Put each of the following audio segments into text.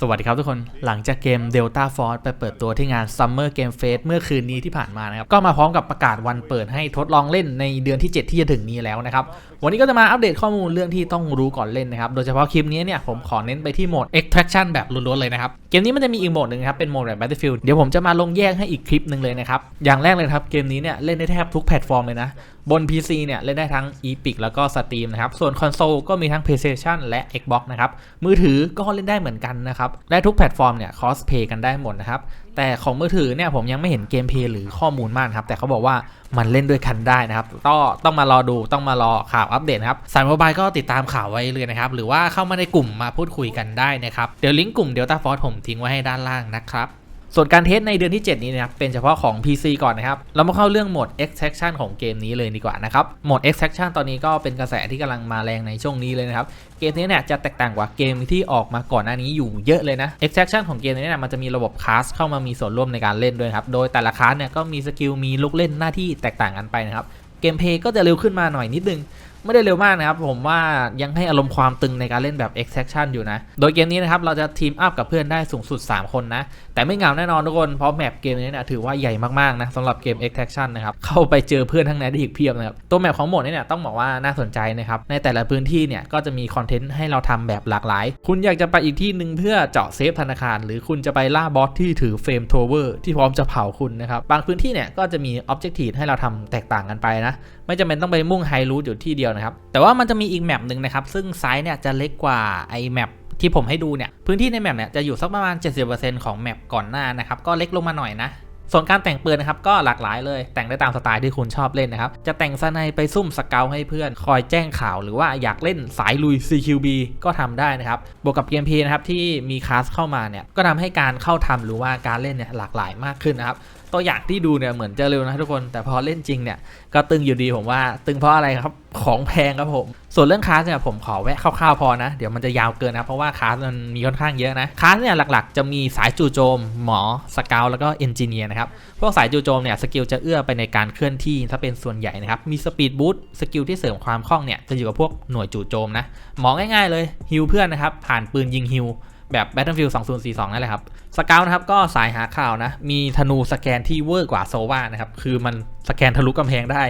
สวัสดีครับทุกคน หลังจากเกม Delta Force ไปเปิดตัวที่งาน Summer Game Fest เมื่อคืนนี้ที่ผ่านมานะครับ ก็มาพร้อมกับประกาศวันเปิดให้ทดลองเล่นในเดือนที่ 7 ที่จะถึงนี้แล้วนะครับ วันนี้ก็จะมาอัปเดตข้อมูลเรื่องที่ต้องรู้ก่อนเล่นนะครับ โดยเฉพาะคลิปนี้เนี่ยผมขอเน้นไปที่โหมด Extraction แบบล้วนๆเลยนะครับ เกมนี้มันจะมีอีกโหมดหนึ่งครับ เป็นโหมดแบบ Battlefield เดี๋ยวผมจะมาลงแยกให้อีกคลิปหนึ่งเลยนะครับ อย่างแรกเลยครับ เกมนี้เนี่ยเล่นได้แทบทุกแพลตฟอร์มเลยนะ บน PC เนี่ยเล่นได้ทั้ง Epic แล้วก็ Steam นะครับ ส่วนคอนโซลก็มีทั้ง PlayStation และ Xbox นะครับ มือถือก็เล่นได้เหมือนกันนะครับและทุกแพลตฟอร์มเนี่ยคอสเพย์กันได้หมดนะครับแต่ของมือถือเนี่ยผมยังไม่เห็นเกมเพย์หรือข้อมูลมากครับแต่เขาบอกว่ามันเล่นด้วยกันได้นะครับต้องต้องมารอดูต้องมารอข่าวอัปเดตครับสายโมบายก็ติดตามข่าวไว้เลยนะครับหรือว่าเข้ามาในกลุ่มมาพูดคุยกันได้นะครับเดี๋ยวลิงก์กลุ่มเดลต้าฟอร์ผมทิ้งไว้ให้ด้านล่างนะครับ ส่วนการเทสในเดือนที่ 7 นี้นะครับ เป็นเฉพาะของ PC ก่อนนะครับ เรามาเข้าเรื่องโหมด extraction ของเกมนี้เลยดีกว่านะครับ โหมด extraction ตอนนี้ก็เป็นกระแสที่กำลังมาแรงในช่วงนี้เลยนะครับ เกมนี้เนี่ยจะแตกต่างกว่าเกมที่ออกมาก่อนหน้านี้อยู่เยอะเลยนะ extraction ของเกมนี้เนี่ยมันจะมีระบบคลาสเข้ามามีส่วนร่วมในการเล่นด้วยครับ โดยแต่ละคลาสเนี่ยก็มีสกิลมีลูกเล่นหน้าที่แตกต่างกันไปนะครับ เกมเพลย์ก็จะเร็วขึ้นมาหน่อยนิดนึง ไม่ได้เร็วมากนะครับ ผมว่ายังให้อารมณ์ความตึงในการเล่นแบบ extraction อยู่นะ โดยเกมนี้นะครับ เราจะทีมอัพกับเพื่อนได้สูงสุด 3 คนนะ แต่ไม่เหงาแน่นอนทุกคน เพราะแมปเกมนี้เนี่ยถือว่าใหญ่มาก ๆ นะสำหรับเกม extraction นะครับ เข้าไปเจอเพื่อนทั้งนั้นได้อีกเพียบนะครับ ตัวแมปของโหมดนี้เนี่ยต้องบอกว่าน่าสนใจนะครับ ในแต่ละพื้นที่เนี่ยก็จะมีคอนเทนต์ให้เราทำแบบหลากหลาย คุณอยากจะไปอีกที่หนึ่งเพื่อเจาะเซฟธนาคาร หรือคุณจะไปล่าบอสที่ถือเฟรมโทเวอร์ที่พร้อมจะเผาคุณนะครับบางพื้นที่เนี่ยก็จะมีออบเจกตีให้เราทำแตกต่างกันไปนะ ไม่จำเป็นต้องไปมุ่งไฮรูทอยู่ที่เดียวนะครับ แต่ว่ามันจะมีอีกแมปหนึ่งนะครับ ซึ่งไซส์เนี่ยจะเล็กกว่าไอแมปที่ผมให้ดูเนี่ย พื้นที่ในแมปเนี่ยจะอยู่สักประมาณ 70%ของแมปก่อนหน้านะครับ ก็เล็กลงมาหน่อยนะ ส่วนการแต่งปืนนะครับก็หลากหลายเลย แต่งได้ตามสไตล์ที่คุณชอบเล่นนะครับ จะแต่งสไนไปซุ่มสเกลให้เพื่อน คอยแจ้งข่าวหรือว่าอยากเล่นสายลุย CQB ก็ทำได้นะครับ บวกกับเกมเพลย์นะครับที่มีคลาสเข้ามาเนี่ย ก็ทำให้การเข้าทำหรือว่าการเล่นเนี่ยหลากหลายมากขึ้นนะครับ ตัวอย่างที่ดูเนี่ยเหมือนจะเร็วนะทุกคนแต่พอเล่นจริงเนี่ยก็ตึงอยู่ดีผมว่า ตึงเพราะอะไรครับของแพงครับผม ส่วนเรื่องคลาสเนี่ยผมขอแวะคร่าวๆพอนะ เดี๋ยวมันจะยาวเกินนะ เพราะว่าคลาสมันมีค่อนข้างเยอะนะคลาสเนี่ยหลักๆ จะมีสายจู่โจม หมอสเกลแล้วก็เอนจิเนียร์นะครับพวกสายจู่โจมเนี่ยสกิลจะเอื้อไปในการเคลื่อนที่ถ้าเป็นส่วนใหญ่นะครับมีสปีดบูสต์สกิลที่เสริมความคล่องเนี่ยจะอยู่กับพวกหน่วยจู่โจมนะหมอง่ายๆเลยฮิวเพื่อนนะครับผ่านปืนยิงฮิว แบบ Battlefield 2042 นั่นแหละครับสเกลนะครับก็สายหาข่าวนะ มีธนูสแกนที่เวอร์กว่าโซวานะครับ คือมัน สแกนทะลุกำแพงได้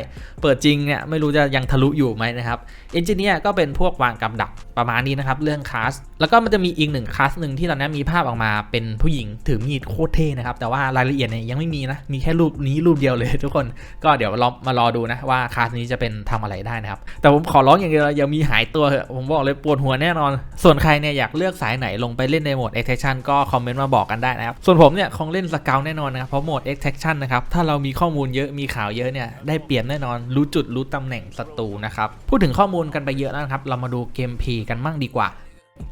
เปิดจริงเนี่ยไม่รู้จะยังทะลุอยู่ไหมนะครับเอนจิเนียร์ก็เป็นพวกวางกับดักประมาณนี้นะครับ เรื่องคลาส แล้วก็มันจะมีอีกหนึ่งคลาสหนึ่งที่ตอนนี้มีภาพออกมาเป็นผู้หญิงถือมีดโคตรเท่นะครับ แต่ว่ารายละเอียดเนี่ยยังไม่มีนะ มีแค่รูปนี้รูปเดียวเลยทุกคนก็เดี๋ยวเรามารอดูนะว่าคลาสนี้จะเป็นทำอะไรได้นะครับ แต่ผมขอร้องอย่างเดียวอย่ามีหายตัวเถอะผมบอกเลยปวดหัวแน่นอน ส่วนใครเนี่ยอยากเลือกสายไหนลงไปเล่นในโหมด extraction ก็คอมเมนต์มาบอกกันได้นะครับส่วนผมเนี่ยคงเล่นสเกลแน่นอนนะครับเพราะโหมด extraction นะครับถ้าเรามีข้อมูลเยอะมีข่าวเยอะเนี่ยได้เปรียบแน่นอน รู้จุดรู้ตำแหน่งศัตรูนะครับพูดถึงข้อมูลกันไปเยอะแล้วนะครับ เรามาดูเกมพีกันมั่งดีกว่า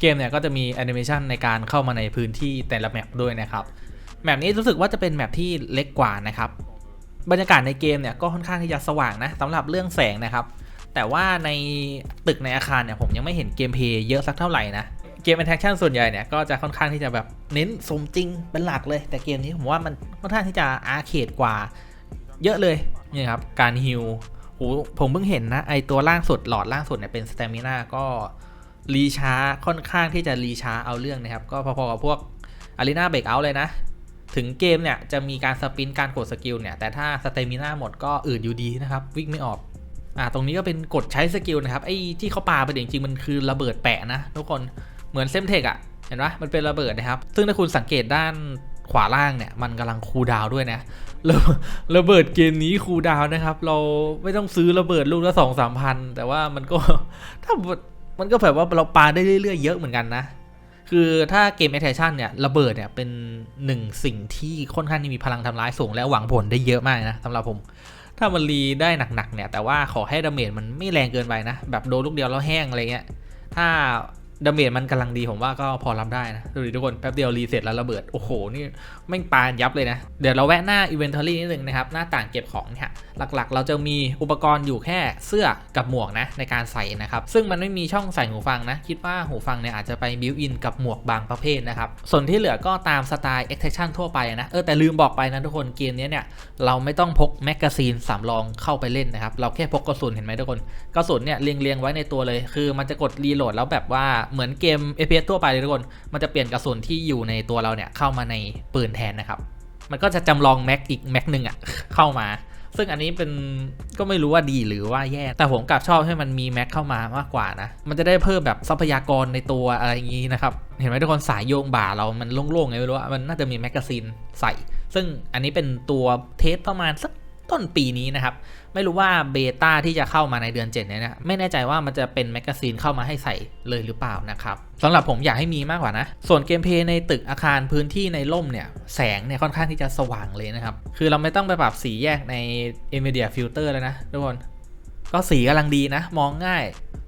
เกมเนี่ยก็จะมีแอนิเมชันในการเข้ามาในพื้นที่แต่ละแมปด้วยนะครับแมปนี้รู้สึกว่าจะเป็นแมปที่เล็กกว่านะครับบรรยากาศในเกมเนี่ยก็ค่อนข้างที่จะสว่างนะสำหรับเรื่องแสงนะครับ แต่ว่าในตึกในอาคารเนี่ยผมยังไม่เห็นเกมเพย์เยอะสักเท่าไหร่นะเกม Attraction ส่วนใหญ่เนี่ยก็จะค่อนข้างที่จะแบบเน้นสมจริงเป็นหลักเลย แต่เกมนี้ผมว่ามันค่อนข้างที่จะอาร์เคดกว่า เยอะเลยนี่ครับ การฮิลโหผมเพิ่งเห็นนะ ไอตัวล่างสุดหลอดล่างสุดเนี่ยเป็นสเตมินาก็รีช้าค่อนข้างที่จะรีช้าเอาเรื่องนะครับ ก็พอๆกับพวกอารีนาเบรกเอาเลยนะ ถึงเกมเนี่ย จะมีการสปินการกดสกิลเนี่ย แต่ถ้าสเตมินาหมดก็อืดอยู่ดีนะครับ วิ่งไม่ออกอ่าตรงนี้ก็เป็นกดใช้สกิลนะครับ ไอ้ที่เขาปาไปจริงๆมันคือระเบิดแปะนะทุกคนเหมือนเซมเทคอะเห็นปะมันเป็นระเบิดนะครับ ซึ่งถ้าคุณสังเกตด้าน ขวาล่างเนี่ยมันกำลังคูดาวด้วยนะระระเบิดเกมนี้คูดาวนะครับ เราไม่ต้องซื้อระเบิดลูกละสองสามพันแต่ว่ามันก็ถ้ามันก็แบบว่าเราปาได้เรื่อยๆเยอะเหมือนกันนะ คือถ้าเกมแอ t ทชั่นเนี่ยระเบิดเนี่ยเป็นหนึ่งสิ่งที่ค่อนข้างที่มีพลังทำร้ายสูงและหวังผลได้เยอะมากนะสำหรับผม ถ้ามันรีได้หนักๆเนี่ยแต่ว่าขอให้ดาเมจมันไม่แรงเกินไปนะ แบบโดนลูกเดียวแล้วแห้งอะไรเงี้ยถ้า ดาเมจมันกำลังดีผมว่าก็พอรับได้นะ ดูดิทุกคน แป๊บเดียวรีเซ็ตแล้วระเบิด โอ้โห นี่แม่งปายับเลยนะ เดี๋ยวเราแวะหน้า Inventory นิดนึงนะครับ หน้าต่างเก็บของเนี่ย หลักๆ เราจะมีอุปกรณ์อยู่แค่เสื้อกับหมวกนะ ในการใส่นะครับ ซึ่งมันไม่มีช่องใส่หูฟังนะ คิดว่าหูฟังเนี่ยอาจจะไปบิวอินกับหมวกบางประเภทนะครับ ส่วนที่เหลือก็ตามสไตล์ extraction ทั่วไปนะ เออแต่ลืมบอกไปนะทุกคนเกมนี้เนี่ยเราไม่ต้องพกแมกกาซีนสำรองเข้าไปเล่นนะครับเราแค่พกกระสุนเห็นไหมทุกคนกระสุนเนี่ยเรียงๆไว้ในตัวเลย คือมันจะกดรีโหลดแล้วแบบว่าเหมือนเกม FPS ทั่วไปเลยทุกคน มันจะเปลี่ยนกระสุนที่อยู่ในตัวเราเนี่ยเข้ามาในปืนแทนนะครับ มันก็จะจำลองแม็กอีกแม็กหนึ่งอะเข้ามา ซึ่งอันนี้เป็นก็ไม่รู้ว่าดีหรือว่าแย่ แต่ผมกลับชอบให้มันมีแม็กเข้ามามากกว่านะ มันจะได้เพิ่มแบบทรัพยากรในตัวอะไรอย่างนี้นะครับ เห็นไหมทุกคนสายโยงบ่าเรามันโล่งๆไงไม่รู้ว่ามันน่าจะมีแมกกาซีนใส่ ซึ่งอันนี้เป็นตัวเทสประมาณสัก ต้นปีนี้นะครับ ไม่รู้ว่าเบต้าที่จะเข้ามาในเดือน7เนี่ยนะไม่แน่ใจว่ามันจะเป็นแมกกาซีนเข้ามาให้ใส่เลยหรือเปล่านะครับสำหรับผมอยากให้มีมากกว่านะ ส่วนเกมเพย์ในตึกอาคารพื้นที่ในร่มเนี่ยแสงเนี่ยค่อนข้างที่จะสว่างเลยนะครับ คือเราไม่ต้องไปปรับสีแยกใน NVIDIA Filter แล้วนะทุกคนก็สีกำลังดีนะ มองง่าย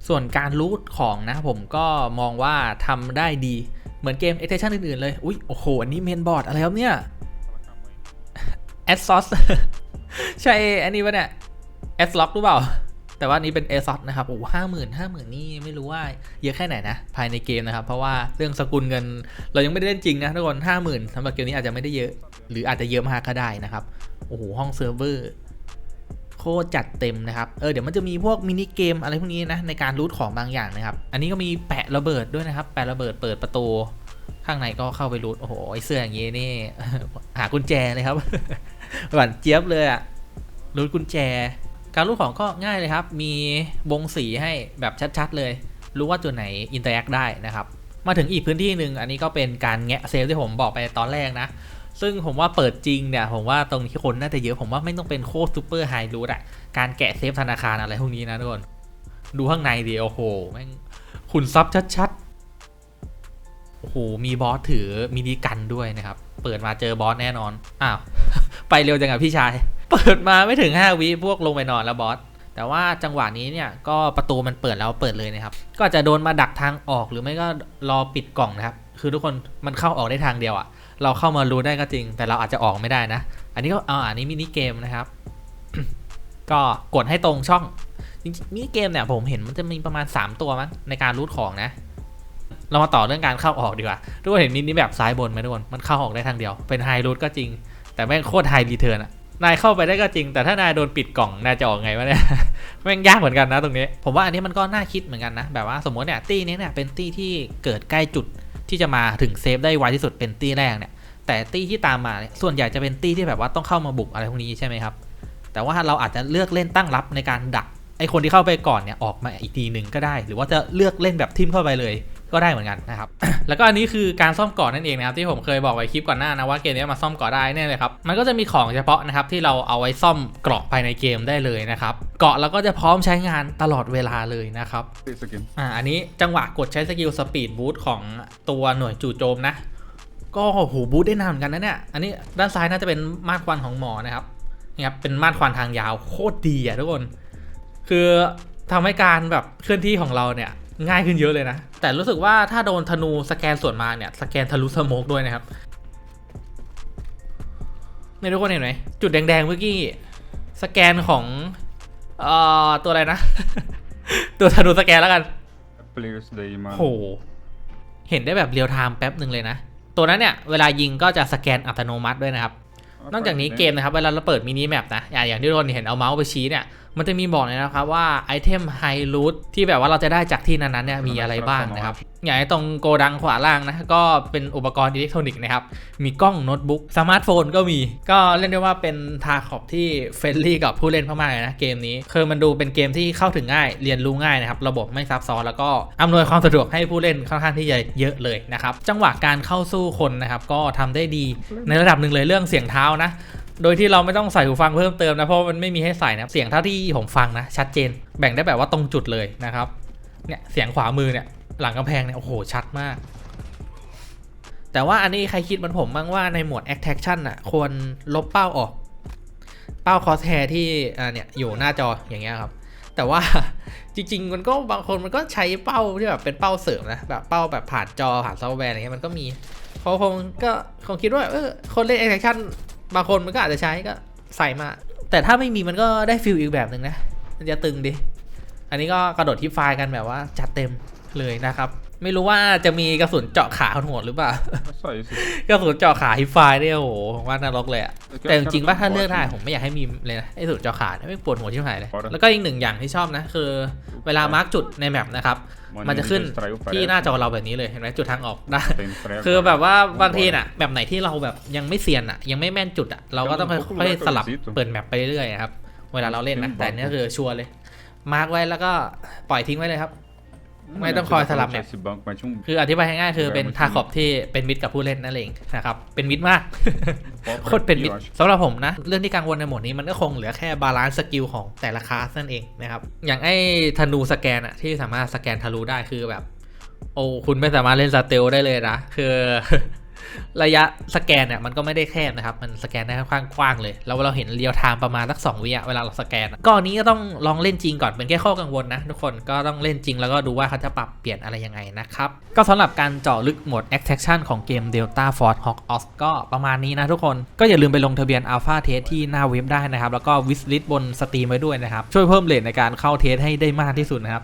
ส่วนการรูทของนะผมก็มองว่าทำได้ดีเหมือนเกม Extension อื่นๆเลย อุ๊ยโอ้โห อันนี้เมนบอร์ดอะไรครับเนี่ย a d s o s ใช่อันนี้ปะเนี่ย a d s l o c k หรือเปล่า แต่ว่านี้เป็น a s o s นะครับ โอ้ห้าหมื่นห้าหมื่นนี่ไม่รู้ว่าเยอะแค่ไหนนะ ภายในเกมนะครับ เพราะว่าเรื่องสกุลเงิน เรายังไม่ได้เล่นจริงนะทุกคนห้าหมื่นสำหรับเกมนี้อาจจะไม่ได้เยอะ หรืออาจจะเยอะมากก็ได้นะครับ โอ้โห ห้องเซิร์ฟเวอร์โคตรจัดเต็มนะครับ เออเดี๋ยวมันจะมีพวกมินิเกมอะไรพวกนี้นะในการรูทของบางอย่างนะครับ อันนี้ก็มีแปะระเบิดด้วยนะครับ แปะระเบิดเปิดประตู ข้างในก็เข้าไปรูทโอ้โหไอเสื้ออย่างงี้นี่ หากุญแจเลยครับ หวานเจี๊ยบเลยอะรูทกุญแจ การรูทของก็ง่ายเลยครับ มีบงสีให้แบบชัดๆเลย รู้ว่าจุดไหนอินเตอร์แอคได้นะครับ มาถึงอีกพื้นที่หนึ่งอันนี้ก็เป็นการแงะเซฟที่ผมบอกไปตอนแรกนะ ซึ่งผมว่าเปิดจริงเนี่ย ผมว่าตรงนี้คนน่าจะเยอะ ผมว่าไม่ต้องเป็นโคตรซูเปอร์ไฮรูทอะการแกะเซฟธนาคารอะไรพวกนี้นะทุกคน ดูข้างในดิโอ้โหแม่งขุนซับชัดๆ โอ้โห มีบอสถือมินิกันด้วยนะครับ เปิดมาเจอบอสแน่นอน อ้าว ไปเร็วจังอะพี่ชาย เปิดมาไม่ถึง 5 วิพวกลงไปนอนแล้วบอส แต่ว่าจังหวะนี้เนี่ยก็ประตูมันเปิดแล้วเปิดเลยนะครับ ก็จะโดนมาดักทางออกหรือไม่ก็รอปิดกล่องนะครับ คือทุกคนมันเข้าออกได้ทางเดียวอะเราเข้ามารู้ได้ก็จริง แต่เราอาจจะออกไม่ได้นะ อันนี้ก็อ่าอันนี้มินิเกมนะครับ ก็กดให้ตรงช่องจริงๆมินิเกมเนี่ยผมเห็นมันจะมีประมาณ 3 ตัวมั้งในการรูทของนะ เรามาต่อเรื่องการเข้าออกดีกว่าทุกคนเห็นมินิแบบซ้ายบนไหมทุกคนมันเข้าออกได้ทางเดียว เป็นไฮรูทก็จริง แต่แม่งโคตรไฮรีเทิร์นอะนายเข้าไปได้ก็จริง แต่ถ้านายโดนปิดกล่องนายจะออกไงวะเนี่ยแม่งยากเหมือนกันนะตรงนี้ ผมว่าอันนี้มันก็น่าคิดเหมือนกันนะ แบบว่าสมมติเนี่ยตี้นี้เนี่ยเป็นตี้ที่เกิดใกล้จุดที่จะมาถึงเซฟได้ไวที่สุดเป็นตี้แรกเนี่ย แต่ตี้ที่ตามมาส่วนใหญ่จะเป็นตี้ที่แบบว่าต้องเข้ามาบุกอะไรพวกนี้ใช่ไหมครับ แต่ว่าเราอาจจะเลือกเล่นตั้งรับในการดักไอคนที่เข้าไปก่อนเนี่ยออกมาอีกทีหนึ่งก็ได้ หรือว่าจะเลือกเล่นแบบทิมเข้าไปเลย ก็ได้เหมือนกันนะครับ แล้วก็อันนี้คือการซ่อมเกาะนั่นเองนะครับที่ผมเคยบอกไว้คลิปก่อนหน้านะว่าเกมนี้มาซ่อมเกาะได้แน่เลยครับ มันก็จะมีของเฉพาะนะครับที่เราเอาไว้ซ่อมเกราะภายในเกมได้เลยนะครับ เกาะเราก็จะพร้อมใช้งานตลอดเวลาเลยนะครับ This again. อ่าอันนี้จังหวะกดใช้สกิลสปีดบูทของตัวหน่วยจู่โจมนะ ก็โอ้โหบูทได้นานเหมือนกันนะเนี่ย อันนี้ด้านซ้ายน่าจะเป็นมาตรควันของหมอนะครับนี่ครับเป็นมาตรควันทางยาวโคตรดีอะทุกคน คือทำให้การแบบเคลื่อนที่ของเราเนี่ย ง่ายขึ้นเยอะเลยนะ แต่รู้สึกว่าถ้าโดนธนูสแกนส่วนมาเนี่ย สแกนทะลุสโมกด้วยนะครับนี่ทุกคนเห็นไหมจุดแดงๆเมื่อกี้ สแกนของเอ่อตัวอะไรนะ ตัวธนูสแกนแล้วกัน Players day, man. โหเห็นได้แบบเรียลไทม์แป๊บหนึ่งเลยนะ ตัวนั้นเนี่ย เวลายิงก็จะสแกนอัตโนมัติด้วยนะครับนอกจากนี้เกมนะครับเวลาเราเปิดมินิแมปนะอย่างอย่างที่ทุกคนเห็นเอาเมาส์ไปชี้เนี่ยมันจะมีบอกเลยนะครับว่าไอเทมไฮรูทที่แบบว่าเราจะได้จากที่นั้นๆเนี่ยมีอะไรบ้างนะครับ อย่างไอ้ตรงโกดังขวาล่างนะก็เป็นอุปกรณ์อิเล็กทรอนิกส์นะครับ มีกล้องโน้ตบุ๊กสมาร์ทโฟนก็มี ก็เรียกได้ว่าเป็นทาขอบที่เฟรนลี่กับผู้เล่นมากๆเลยนะเกมนี้คือมันดูเป็นเกมที่เข้าถึงง่าย เรียนรู้ง่ายนะครับ ระบบไม่ซับซ้อนแล้วก็อำนวยความสะดวกให้ผู้เล่นค่อนข้างที่จะเยอะเลยนะครับจังหวะการเข้าสู้คนนะครับก็ทำได้ดีในระดับหนึ่งเลยเรื่องเสียงเท้านะ โดยที่เราไม่ต้องใส่หูฟังเพิ่มเติมนะ เพราะมันไม่มีให้ใส่นะเสียงเท่าที่ผมฟังนะ ชัดเจน แบ่งได้แบบว่าตรงจุดเลยนะครับ เนี่ยเสียงขวามือเนี่ยหลังกำแพงเนี่ยโอ้โหชัดมาก แต่ว่าอันนี้ใครคิดเหมันผมบ้างว่าในหมวด attraction อะควรลบเป้าออก เป้าคอสแฮร์ที่อ่าเนี่ยอยู่หน้าจออย่างเงี้ยครับแต่ว่าจริง ๆ มันก็บางคนมันก็ใช้เป้าที่แบบเป็นเป้าเสริมนะแบบเป้าแบบผ่านจอผ่านซอฟต์แวร์อะไรเงี้ยมันก็มีเขาคงก็คงคิดว่าเออคนเล่น attraction บางคนมันก็อาจจะใช้ก็ใส่มา แต่ถ้าไม่มีมันก็ได้ฟิลอีกแบบหนึ่งนะ มันจะตึงดิ อันนี้ก็กระโดดที่ไฟล์กันแบบว่าจัดเต็มเลยนะครับ ไม่รู้ว่าจะมีกระสุนเจาะขาคนโหดหรือเปล่า É só isso. กระสุนเจาะขาฮิปไฟเนี่ยโอ้โหผมว่านรกเลยอะแต่จริงๆว่าถ้าเลือกได้ผมไม่อยากให้มีเลยนะไอ้กระสุนเจาะขาเนี่ยไม่ปวดหัวที่ไหนเลย แล้วก็อีกหนึ่งอย่างที่ชอบนะ คือ เวลามาร์กจุดในแมปนะครับ มันจะขึ้นที่หน้าจอเราแบบนี้เลยเห็นไหมจุดทางออกได้ Tem prego. คือแบบว่าบางทีน่ะแบบไหนที่เราแบบยังไม่เซียนอะ ยังไม่แม่นจุดอะเราก็ต้องค่อยๆสลับเปิดแมปไปเรื่อยๆครับเวลาเราเล่นนะแต่อันนี่คือชัวร์เลย มาร์กไว้แล้วก็ปล่อยทิ้งไว้เลยครับ Não Mas lembro não corre de essa lá deixar Esse banco, mas tinha um คืออธิบายง่ายๆคือเป็น Realmente ทาขอบที่เป็นมิตรกับผู้เล่นนั่นเองนะครับ เป็นมิตรมาก pau โคตรเป็นมิต eu ร acho. สำหรับผมนะ เรื่องที่กังวลในโหมดนี้มันก็คงเหลือแค่บาลานซ์สกิลของแต่ละคลาสนั่นเองนะครับ อย่างไอ้ธนูสแกนอะที่สามารถสแกนทะลุได้คือแบบ โอ้คุณไม่สามารถเล่นสเตลได้เลยนะ คือ ระยะสแกนเนี่ยมันก็ไม่ได้แคบนะครับ มันสแกนได้ค่อนข้างกว้างเลย แล้วเราเห็นเรียวไทม์ประมาณสักสองวิเวลาเราสแกนก็อันนี้ก็ต้องลองเล่นจริงก่อนเป็นแค่ข้อกังวลนะทุกคนก็ต้องเล่นจริงแล้วก็ดูว่าเขาจะปรับเปลี่ยนอะไรยังไงนะครับก็สำหรับการเจาะลึกโหมด Extraction ของเกม Delta Force Hawk Ops ก็ประมาณนี้นะทุกคนก็อย่าลืมไปลงทะเบียน Alpha Test ที่หน้าเว็บได้นะครับแล้วก็ Wishlist บนสตรีมไว้ด้วยนะครับช่วยเพิ่มเลทในการเข้าเทสให้ได้มากที่สุดนะครับ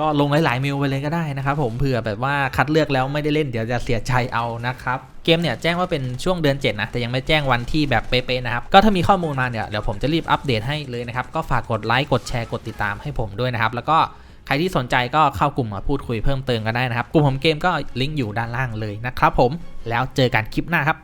ก็ลงหลายๆเมลไปเลยก็ได้นะครับผมเผื่อแบบว่าคัดเลือกแล้วไม่ได้เล่นเดี๋ยวจะเสียใจเอานะครับเกมเนี่ยแจ้งว่าเป็นช่วงเดือน 7 นะ แต่ยังไม่แจ้งวันที่แบบเป๊ะๆนะครับ ก็ถ้ามีข้อมูลมาเนี่ยเดี๋ยวผมจะรีบอัปเดตให้เลยนะครับ ก็ฝากกดไลค์กดแชร์กดติดตามให้ผมด้วยนะครับ แล้วก็ใครที่สนใจก็เข้ากลุ่มมาพูดคุยเพิ่มเติมกันได้นะครับ กลุ่มผมเกมก็ลิงก์อยู่ด้านล่างเลยนะครับผมแล้วเจอกันคลิปหน้าครับ